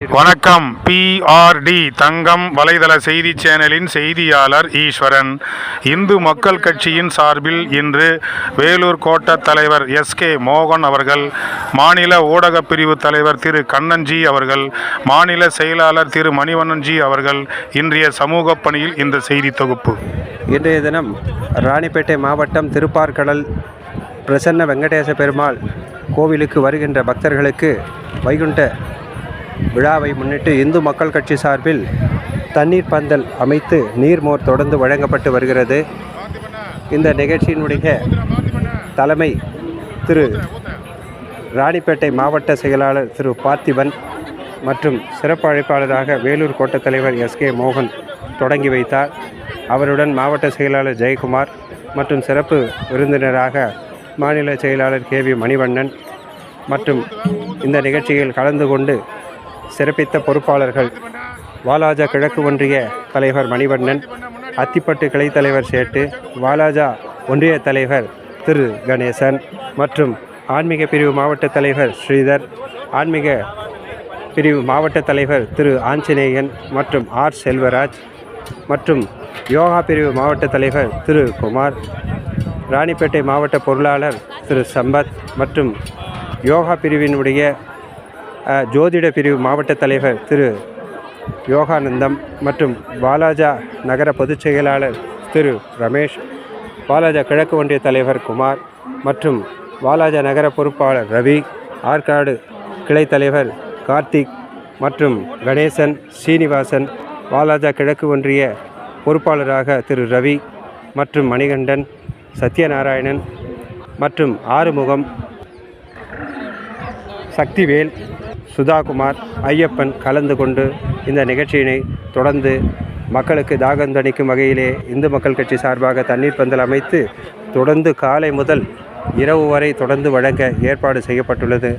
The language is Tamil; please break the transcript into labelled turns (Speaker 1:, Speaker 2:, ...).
Speaker 1: வணக்கம். பிஆர்டி தங்கம் வலைதள செய்தி சேனலின் செய்தியாளர் ஈஸ்வரன். இந்து மக்கள் கட்சியின் சார்பில் இன்று வேலூர் கோட்ட தலைவர் எஸ்கே மோகன் அவர்கள் மாநில ஊடகப் பிரிவு தலைவர் திரு கண்ணன்ஜி அவர்கள் மாநில செயலாளர் திரு மணிவண்ணன்ஜி அவர்கள் இன்றைய சமூக பணியில் இந்த செய்தி தொகுப்பு.
Speaker 2: இன்றைய தினம் ராணிப்பேட்டை மாவட்டம் திருப்பார்கடல் பிரசன்ன வெங்கடேச பெருமாள் கோவிலுக்கு வருகின்ற பக்தர்களுக்கு வைகுண்ட விழாவை முன்னிட்டு இந்து மக்கள் கட்சி சார்பில் தண்ணீர் பந்தல் அமைத்து நீர்மோர் தொடர்ந்து வழங்கப்பட்டு வருகிறது. இந்த நிகழ்ச்சியினுடைய தலைமை திரு ராணிப்பேட்டை மாவட்ட செயலாளர் திரு பார்த்திபன் மற்றும் சிறப்பு அழைப்பாளராக வேலூர் கோட்டத் தலைவர் எஸ் கே மோகன் தொடங்கி வைத்தார். அவருடன் மாவட்ட செயலாளர் ஜெயக்குமார் மற்றும் சிறப்பு விருந்தினராக மாநில செயலாளர் கே வி மணிவண்ணன் மற்றும் இந்த நிகழ்ச்சியில் கலந்து கொண்டு சிறப்பித்த பொறுப்பாளர்கள் வாலாஜா கிழக்கு ஒன்றிய தலைவர் மணிவண்ணன் அத்திப்பட்டு கிளை தலைவர் சேட்டு வாலாஜா ஒன்றிய தலைவர் திரு கணேசன் மற்றும் ஆன்மீக பிரிவு மாவட்ட தலைவர் ஸ்ரீதர் ஆன்மீக பிரிவு மாவட்ட தலைவர் திரு ஆஞ்சநேயன் மற்றும் ஆர் செல்வராஜ் மற்றும் யோகா பிரிவு மாவட்ட தலைவர் திரு குமார் ராணிப்பேட்டை மாவட்ட பொருளாளர் திரு சம்பத் மற்றும் யோகா பிரிவினுடைய ஜோதிட பிரிவு மாவட்ட தலைவர் திரு. யோகானந்தம் மற்றும் பாலாஜா நகர பொதுச் செயலாளர் திரு. ரமேஷ் பாலாஜா கிழக்கு ஒன்றிய தலைவர் குமார் மற்றும் வாலாஜா நகர பொறுப்பாளர் ரவி ஆற்காடு கிளை தலைவர் கார்த்திக் மற்றும் கணேசன் சீனிவாசன் வாலாஜா கிழக்கு ஒன்றிய பொறுப்பாளராக திரு. ரவி மற்றும் மணிகண்டன் சத்யநாராயணன் மற்றும் ஆறுமுகம் சக்திவேல் சுதாகுமார் ஐயப்பன் கலந்து கொண்டு இந்த நிகழ்ச்சியினை தொடர்ந்து மக்களுக்கு தாகந்தணிக்கும் வகையிலே இந்து மக்கள் கட்சி சார்பாக தண்ணீர் பந்தல் அமைத்து தொடர்ந்து காலை முதல் இரவு வரை தொடர்ந்து வழங்க ஏற்பாடு செய்யப்பட்டுள்ளது.